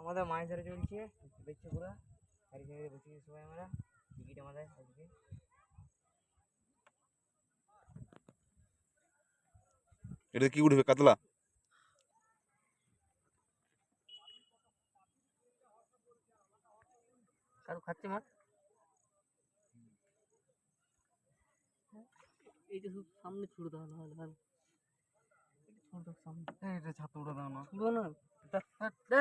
আমাদের মাছ ধরা চলছে দেখছি পুরো। গাড়ি ছেড়ে বসে সবাই আমরা টিকিট আমাদের আজকে। এটা কি উঠবে কাতলা? কারও খাচ্ছে মাছ? এই যে সামনে ছুড়ে দাও না হলে আর ছুড়ে দাও সামনে এটা দাও না। না। এ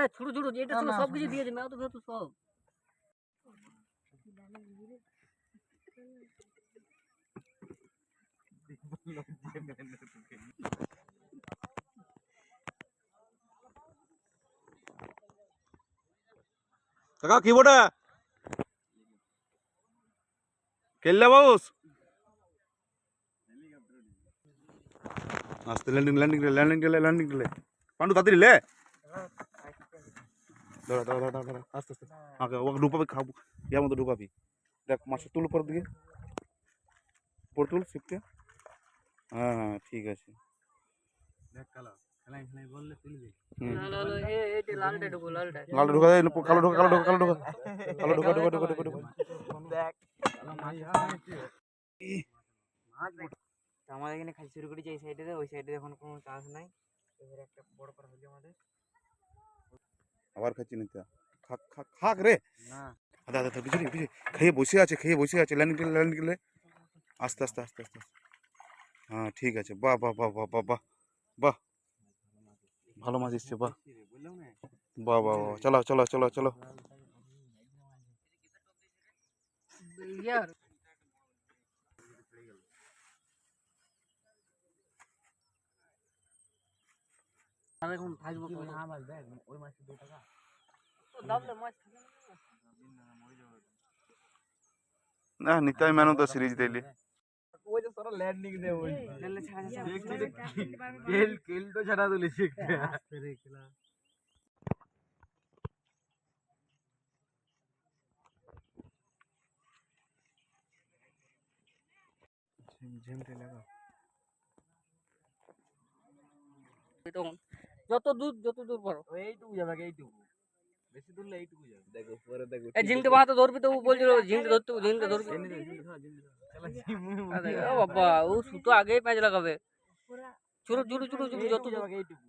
সব কিছু মেও তো তো সব। কাকা কি বটে? কেল্লা বাউস আস্তে ল্যান্ডিং ল্যান্ডিং ল্যান্ডিং লে ল্যান্ডিং লে পান্ডু তাড়াতাড়ি লে দাঁড়া দাঁড়া দাঁড়া দাঁড়া আস্তে আস্তে আগে ওকে ঢুকাবি খাব ইয়ার মতো ঢুকাবি দেখ মাছ তুল পর দিকে পর তুল শিখতে হ্যাঁ হ্যাঁ ঠিক আছে দেয় কালো কালো ঢুকা তো আমাদের এখানে খালি শুরু করেছে এই সাইডে ওই সাইডে এখন কোনো চান্স নাই। এবারে একটা বড় করা হলো আমাদের। আবার খাচ্ছি না খাক খাক খাক রে! না। আদা আদা পিছনে পিছনে। খেয়ে বসে আছে খেয়ে বসে আছে ল্যান্ড গেলে ল্যান্ড গেলে। আস্তে আস্তে আস্তে আস্তে আস্তে। হ্যাঁ ঠিক আছে। বাহ বাহ বাহ বাহ বাহ বাহ বাহ। ভালো মাছ এসছে বাহ। বাহ বাহ বাহ চলো চলো চলো চলো। আমি এখন না মাছ দেখ ওই মাছ দু টাকা না নিতাই মেনু তো সিরিজ দিলি ওই যে সারা ল্যান্ডিং দে ওই গেলে ছাড়া কেল কেল তো ছাড়া তুলি শিখতে তখন যত দূর যত দূর পারো। এইটুকু যাবে এইটুকু। বেশি দূর এইটুকু যাবে। দেখো পরে দেখো এই বাহাতে ধরবি তো ও বলছিল ধরতে ঝিমতে ধরবি। আরে, ও বাবা ও সুতো আগেই প্যাঁচ লাগাবে। চুরু চুরু চুরু চুরু যত দূর। এইটুকু।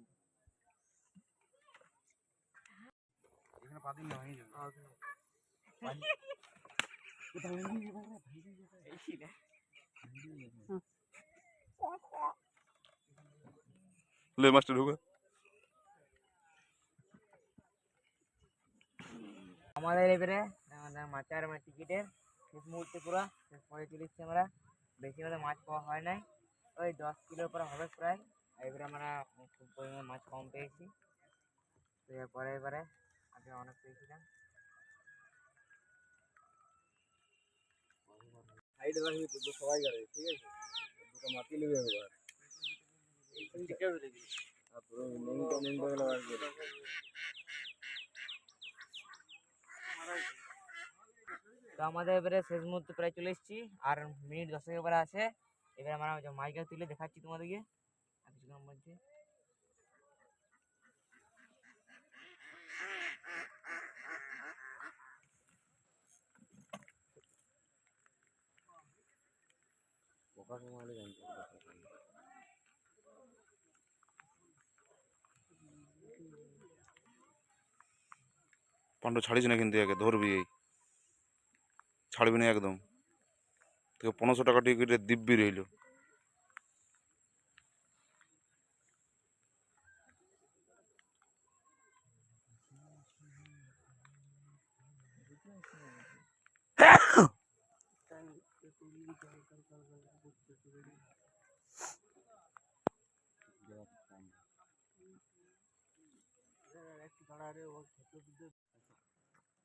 এখানে পাদিন না হয়ে যাবে। লে মাস্টার ঢুকা। এবারে আমাদের মাচার আমার টিকিটের শেষ মুহূর্তে পুরো শেষ পরে চলে এসছি আমরা। বেশি আমাদের মাছ পাওয়া হয় নাই। ওই দশ কিলোর পরে হবে প্রায়। আর এবারে আমরা খুব পরিমাণে মাছ কম পেয়েছি। তো এরপরে এবারে আগে অনেক পেয়েছিলাম। সাইডে রাখবি সবাই করে ঠিক আছে? দুটো মাটি নেবে পুরো করে তো আমাদের এবারে শেষ মুহূর্তে প্রায় চলে এসেছি, আর মিনিট দশেক এবারে আছে। এবারে আমরা মাছটা তুলে দেখাচ্ছি তোমাদেরকে। আর কিছুক্ষণের মধ্যে। পোকা জানতে পান্ডু ছাড়িস না কিন্তু একে, ধরবি এই। ছাড়বি না একদম। তোকে পনেরোশো টাকা টিকিটে দিব্যি রইল।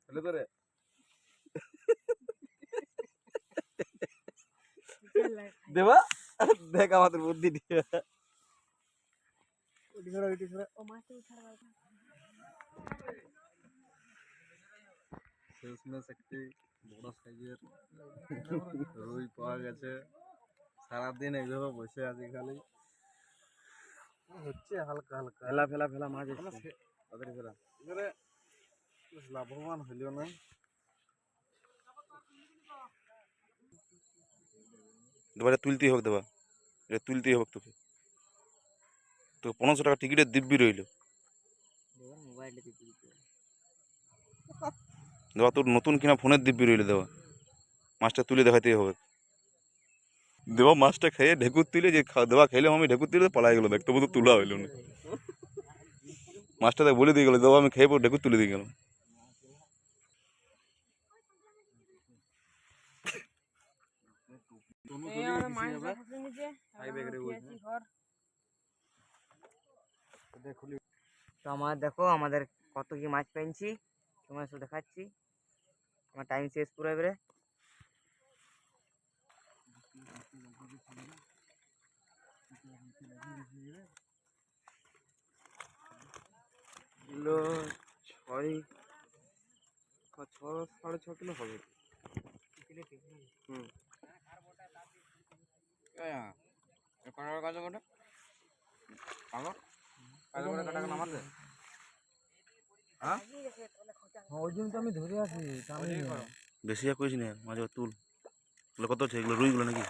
তোরে দেবা? দেখ আমাদের বুদ্ধি দিয়ে। শেষমেশ একটি বড় সাইজের রুই পাওয়া গেছে। সারাদিন এইভাবে বসে আছি খালি। হচ্ছে হালকা হালকা। ফেলা ফেলা ফেলা মাছ তাড়াতাড়ি ফেলা। লাভবান হইল না। তুলতেই হোক দেবা। এটা তুলতেই হোক তোকে। তো পনেরোশো টাকা টিকিটের দিব্যি রইল। দেবা, তোর নতুন কিনা ফোনের দিব্যি রইল দেবা। মাছটা তুলে দেখাতেই হবে। দেবা, মাছটা খেয়ে ঢেকুর তুলে যে দেবা খেলাম আমি ঢেকুর তুলে পলাই গেলো। দেখ, তবু তো তোলা হইল না। মাছটা বলে দিয়ে গেলো, দেবা, আমি খেয়ে পর ঢেকুর তুলে দিয়ে গেলাম এই আমরা মাছ ধরা শুরু নিচে হাই ব্যাগ রে বলছে। ঘর তো আমার দেখো আমাদের কত কি মাছ পেয়েছি তোমার সব দেখাচ্ছি। আমার টাইম শেষ পুরো এবারে। কিলো ছয় ছ- সাড়ে ছ কিলো হবে। হুম। কাটা কাটা কাটা কালো কালো করে কাটা নামাতে? হ্যাঁ? ওই জন্য তো আমি ধরে আছি বেশি আর করিস না মাঝে তুল। এগুলো কত হচ্ছে? এগুলো রুইগুলো নাকি?